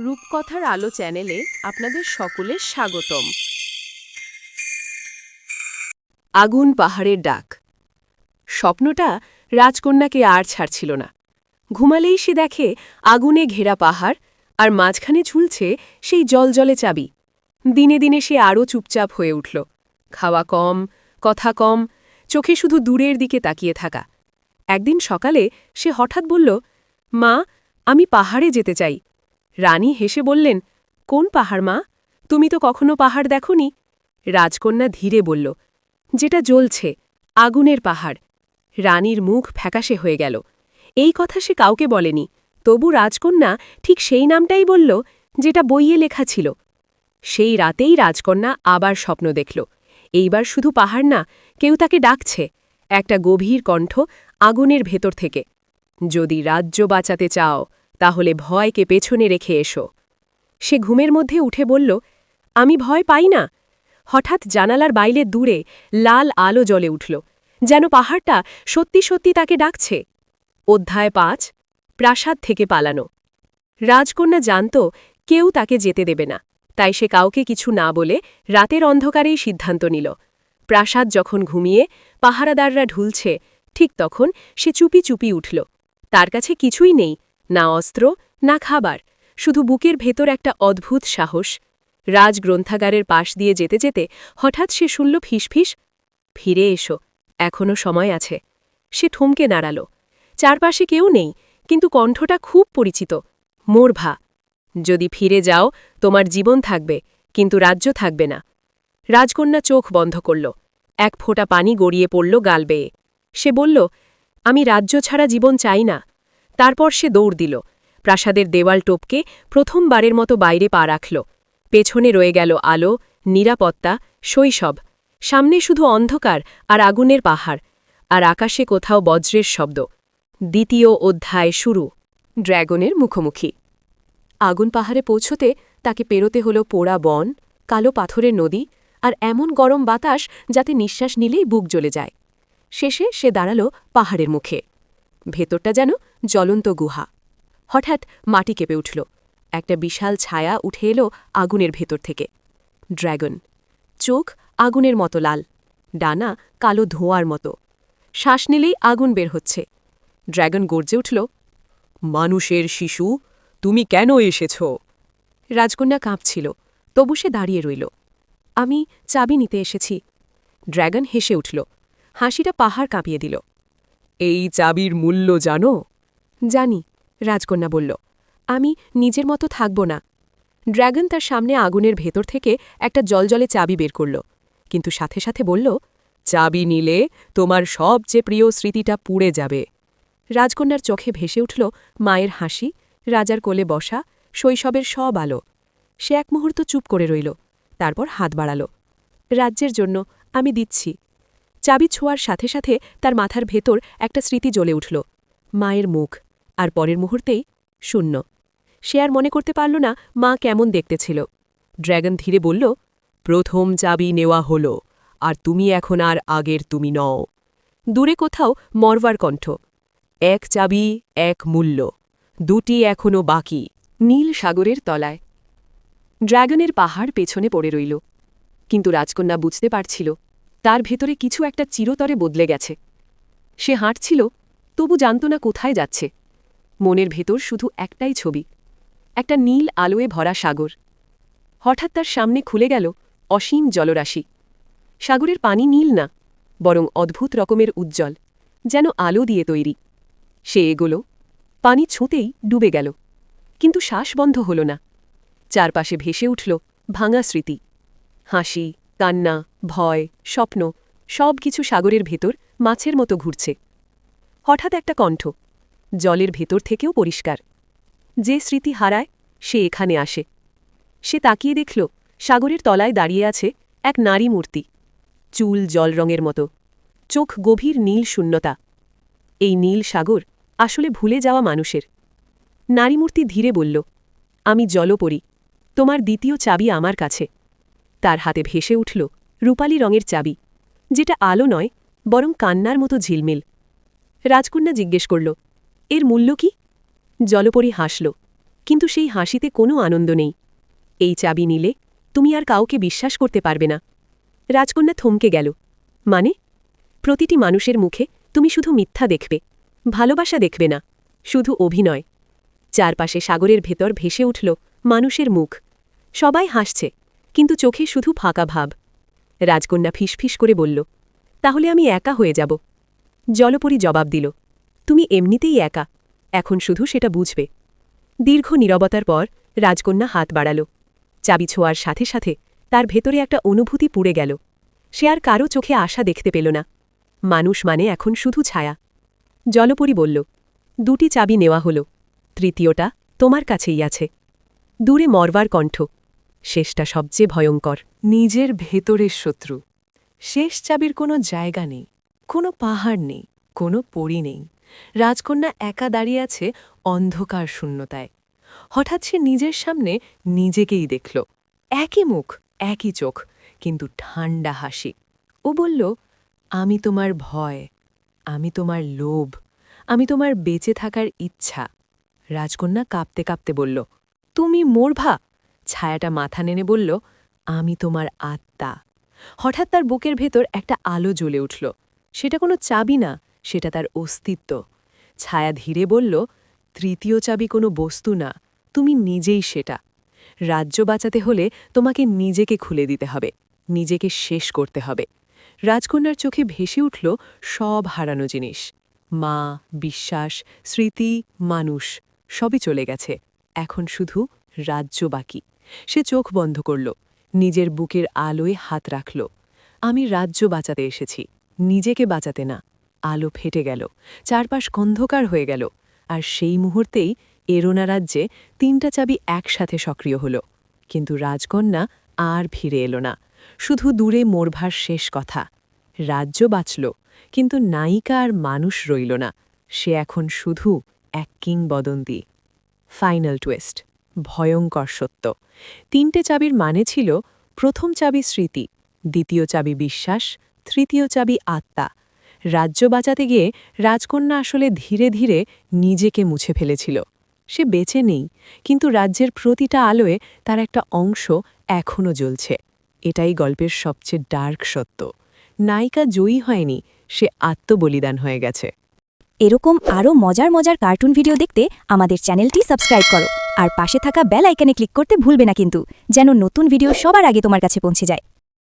রূপকথার আলো চ্যানেলে আপনাদের সকলের স্বাগতম। আগুন পাহাড়ের ডাক। স্বপ্নটা রাজকন্যাকে আর ছাড়ছিল না। ঘুমালেই সে দেখে আগুনে ঘেরা পাহাড় আর মাঝখানে ঝুলছে সেই জলজলে চাবি। দিনে দিনে সে আরও চুপচাপ হয়ে উঠল। খাওয়া কম, কথা কম, চোখে শুধু দূরের দিকে তাকিয়ে থাকা। একদিন সকালে সে হঠাৎ বলল, মা, আমি পাহাড়ে যেতে চাই। রানী হেসে বললেন, কোন পাহাড় মা? তুমি তো কখনো পাহাড় দেখনি? রাজকন্যা ধীরে বলল, যেটা জ্বলছে, আগুনের পাহাড়। রানীর মুখ ফ্যাকাশে হয়ে গেল। এই কথা সে কাউকে বলেনি, তবু রাজকন্যা ঠিক সেই নামটাই বলল, যেটা বইয়ে লেখা ছিল। সেই রাতেই রাজকন্যা আবার স্বপ্ন দেখল। এইবার শুধু পাহাড় না, কেউ তাকে ডাকছে। একটা গভীর কণ্ঠ আগুনের ভেতর থেকে, যদি রাজ্য বাঁচাতে চাও তাহলে ভয়কে পেছনে রেখে এসো। সে ঘুমের মধ্যে উঠে বলল, আমি ভয় পাই না। হঠাৎ জানালার বাইরে দূরে লাল আলো জলে উঠল, যেন পাহাড়টা সত্যি সত্যি তাকে ডাকছে। অধ্যায় পাঁচ, প্রাসাদ থেকে পালানো। রাজকন্যা জানত কেউ তাকে যেতে দেবে না, তাই সে কাউকে কিছু না বলে রাতের অন্ধকারেই সিদ্ধান্ত নিল। প্রাসাদ যখন ঘুমিয়ে পাহারাদাররা ঢুলছে, ঠিক তখন সে চুপি চুপি উঠল। তার কাছে কিছুই নেই না অস্ত্র, না খাবার, শুধু বুকের ভেতর একটা অদ্ভুত সাহস। রাজ গ্রন্থাগারের পাশ দিয়ে যেতে যেতে হঠাৎ সে শুনল ফিসফিস, ফিরে এসো এখনও সময় আছে। সে থমকে নাড়াল, চারপাশে কেউ নেই, কিন্তু কণ্ঠটা খুব পরিচিত। মোর ভা, যদি ফিরে যাও, তোমার জীবন থাকবে, কিন্তু রাজ্য থাকবে না। রাজকন্যা চোখ বন্ধ করল, এক ফোঁটা পানি গড়িয়ে পড়ল গাল বেয়ে। সে বলল, আমি রাজ্য ছাড়া জীবন চাই না তারপর সে দৌড় দিল। প্রাসাদের দেওয়াল টপকে প্রথমবারের মতো বাইরে পা রাখল। পেছনে রয়ে গেল আলো, নিরাপত্তা, শৈশব। সামনে শুধু অন্ধকার আর আগুনের পাহাড়, আর আকাশে কোথাও বজ্রের শব্দ। দ্বিতীয় অধ্যায় শুরু। ড্র্যাগনের মুখোমুখি। আগুন পাহাড়ে পৌঁছতে তাকে পেরোতে হলো পোড়া বন, কালো পাথরের নদী আর এমন গরম বাতাস যাতে নিঃশ্বাস নিলেই বুক জ্বলে যায়। শেষে সে দাঁড়াল পাহাড়ের মুখে। ভেতরটা যেন জ্বলন্ত গুহা। হঠাৎ মাটি কেঁপে উঠল। একটা বিশাল ছায়া উঠে এলো আগুনের ভেতর থেকে। ড্র্যাগন চোখ আগুনের মতো লাল, ডানা কালো ধোঁয়ার মতো। শ্বাস নিলেই আগুন বের হচ্ছে। ড্র্যাগন গর্জে উঠল, মানুষের শিশু, তুমি কেন এসেছ? রাজকন্যা কাঁপছিল, তবু সে দাঁড়িয়ে রইল। আমি চাবি নিতে এসেছি। ড্র্যাগন হেসে উঠল। হাসিটা পাহাড় কাঁপিয়ে দিল। এই চাবির মূল্য জানো? জানি, রাজকন্যা বলল। আমি নিজের মতো থাকব না। ড্র্যাগন তার সামনে আগুনের ভেতর থেকে একটা জলজলে চাবি বের করল, কিন্তু সাথে সাথে বলল, চাবি নিলে তোমার সবচেয়ে প্রিয় স্মৃতিটা পুড়ে যাবে। রাজকন্যার চোখে ভেসে উঠল মায়ের হাসি, রাজার কোলে বসা, শৈশবের সব আলো। সে এক মুহূর্ত চুপ করে রইল, তারপর হাত বাড়াল। রাজ্যের জন্য আমি দিচ্ছি। চাবি ছোঁয়ার সাথে সাথে তার মাথার ভেতর একটা স্মৃতি জ্বলে উঠল, মায়ের মুখ, আর পরের মুহূর্তেই শূন্য। সে আর মনে করতে পারল না মা কেমন দেখতে ছিল। ড্র্যাগন ধীরে বলল, প্রথম চাবি নেওয়া হল, আর তুমি এখন আর আগের তুমি নও। দূরে কোথাও মরবার কণ্ঠ, এক চাবি, এক মূল্য, দুটি এখনও বাকি। নীল সাগরের তলায়। ড্র্যাগনের পাহাড় পেছনে পড়ে রইল, কিন্তু রাজকন্যা বুঝতে পারছিল তার ভেতরে কিছু একটা চিরতরে বদলে গেছে। সে হাঁটছিল, তবু জানত না কোথায় যাচ্ছে। মনের ভেতর শুধু একটাই ছবি, একটা নীল আলোয় ভরা সাগর। হঠাৎ তার সামনে খুলে গেল অসীম জলরাশি। সাগরের পানি নীল না, বরং অদ্ভুত রকমের উজ্জ্বল, যেন আলো দিয়ে তৈরি। সে এগোল, পানি ছুঁতেই ডুবে গেল, কিন্তু শ্বাস বন্ধ হল না। চারপাশে ভেসে উঠল ভাঙা স্মৃতি, হাসি কান্না, ভয়, স্বপ্ন, সব কিছু সাগরের ভেতর, মাছের মতো ঘুরছে। হঠাৎ একটা কণ্ঠ, জলের ভেতর থেকেও পরিষ্কার। যে স্মৃতি হারায়, সে এখানে আসে। সে তাকিয়ে দেখল, সাগরের তলায় দাঁড়িয়ে আছে এক নারী মূর্তি। চুল জল রঙের মতো। চোখ গভীর নীল শূন্যতা। এই নীল সাগর আসলে ভুলে যাওয়া মানুষের। নারীমূর্তি ধীরে বলল, আমি জলপরি। তোমার দ্বিতীয় চাবি আমার কাছে। তার হাতে ভেসে উঠল রূপালী রঙের চাবি, যেটা আলো নয়, বরং কান্নার মতো ঝিলমিল। রাজকন্যা জিজ্ঞেস করল, এর মূল্য কি? জলপরি হাসল, কিন্তু সেই হাসিতে কোনো আনন্দ নেই। এই চাবি নিলে তুমি আর কাউকে বিশ্বাস করতে পারবে না। রাজকন্যা থমকে গেল মানে? প্রতিটি মানুষের মুখে তুমি শুধু মিথ্যা দেখবে, ভালোবাসা দেখবে না, শুধু অভিনয়। চারপাশে সাগরের ভেতর ভেসে উঠল মানুষের মুখ। সবাই হাসছে কিন্তু চোখে শুধু ফাঁকা ভাব। রাজকন্যা ফিসফিস করে বলল, তাহলে আমি একা হয়ে যাব। জলপরি জবাব দিল, তুমি এমনিতেই একা, এখন শুধু সেটা বুঝবে। দীর্ঘ নীরবতার পর রাজকন্যা হাত বাড়াল। চাবি ছোঁয়ার সাথে সাথে তার ভেতরে একটা অনুভূতি পুড়ে গেল। সে আর কারও চোখে আশা দেখতে পেল না। মানুষ মানে এখন শুধু ছায়া। জলপরি বলল, দুটি চাবি নেওয়া হল, তৃতীয়টা তোমার কাছেই আছে। দূরে মরবার কণ্ঠ শেষটা সবচেয়ে ভয়ঙ্কর। নিজের ভেতরের শত্রু। শেষ চাবির কোনো জায়গা নেই, কোনো পাহাড় নেই, কোনো পরি নেই। রাজকন্যা একা দাঁড়িয়ে আছে অন্ধকার শূন্যতায়। হঠাৎ সে নিজের সামনে নিজেকেই দেখল। একই মুখ, একই চোখ, কিন্তু ঠান্ডা হাসি। ও বলল, আমি তোমার ভয়, আমি তোমার লোভ, আমি তোমার বেঁচে থাকার ইচ্ছা। রাজকন্যা কাঁপতে কাঁপতে বলল, তুমি মোরভা ছায়াটা মাথা নেনে বলল, আমি তোমার আত্মা। হঠাৎ তার বুকের ভেতর একটা আলো জ্বলে উঠল। সেটা কোনো চাবি না, সেটা তার অস্তিত্ব। ছায়া ধীরে বলল, তৃতীয় চাবি কোনো বস্তু না, তুমি নিজেই সেটা। রাজ্য বাঁচাতে হলে তোমাকে নিজেকে খুলে দিতে হবে, নিজেকে শেষ করতে হবে। রাজকন্যার চোখে ভেসে উঠল সব হারানো জিনিস। মা, বিশ্বাস, স্মৃতি, মানুষ, সবই চলে গেছে। এখন শুধু রাজ্য বাকি। সে চোখ বন্ধ করল, নিজের বুকের আলোয় হাত রাখল। আমি রাজ্য বাঁচাতে এসেছি, নিজেকে বাঁচাতে না। আলো ফেটে গেল, চারপাশ অন্ধকার হয়ে গেল, আর সেই মুহূর্তেই এরোনা রাজ্যে তিনটা চাবি একসাথে সক্রিয় হল। কিন্তু রাজকন্যা আর ফিরে এলো না, শুধু দূরে মোরভার শেষ কথা। রাজ্য বাঁচল, কিন্তু নায়িকা আর মানুষ রইল না, সে এখন শুধু এক কিংবদন্তি। Final twist. ভয়ঙ্কর সত্য। তিনটে চাবির মানে ছিল প্রথম চাবি স্মৃতি, দ্বিতীয় চাবি বিশ্বাস, তৃতীয় চাবি আত্মা। রাজ্য বাঁচাতে গিয়ে রাজকন্যা আসলে ধীরে ধীরে নিজেকে মুছে ফেলেছিল। সে বেঁচে নেই, কিন্তু রাজ্যের প্রতিটা আলোয় তার একটা অংশ এখনও জ্বলছে। এটাই গল্পের সবচেয়ে ডার্ক সত্য। নায়িকা জয়ী হয়নি, সে আত্মবলিদান হয়ে গেছে। এরকম আরও মজার মজার কার্টুন ভিডিও দেখতে আমাদের চ্যানেলটি সাবস্ক্রাইব করো। আর পাশে থাকা বেল আইকনে ক্লিক করতে ভুলবে না কিন্তু, যেন নতুন ভিডিও সবার আগে তোমার কাছে পৌঁছে যায়।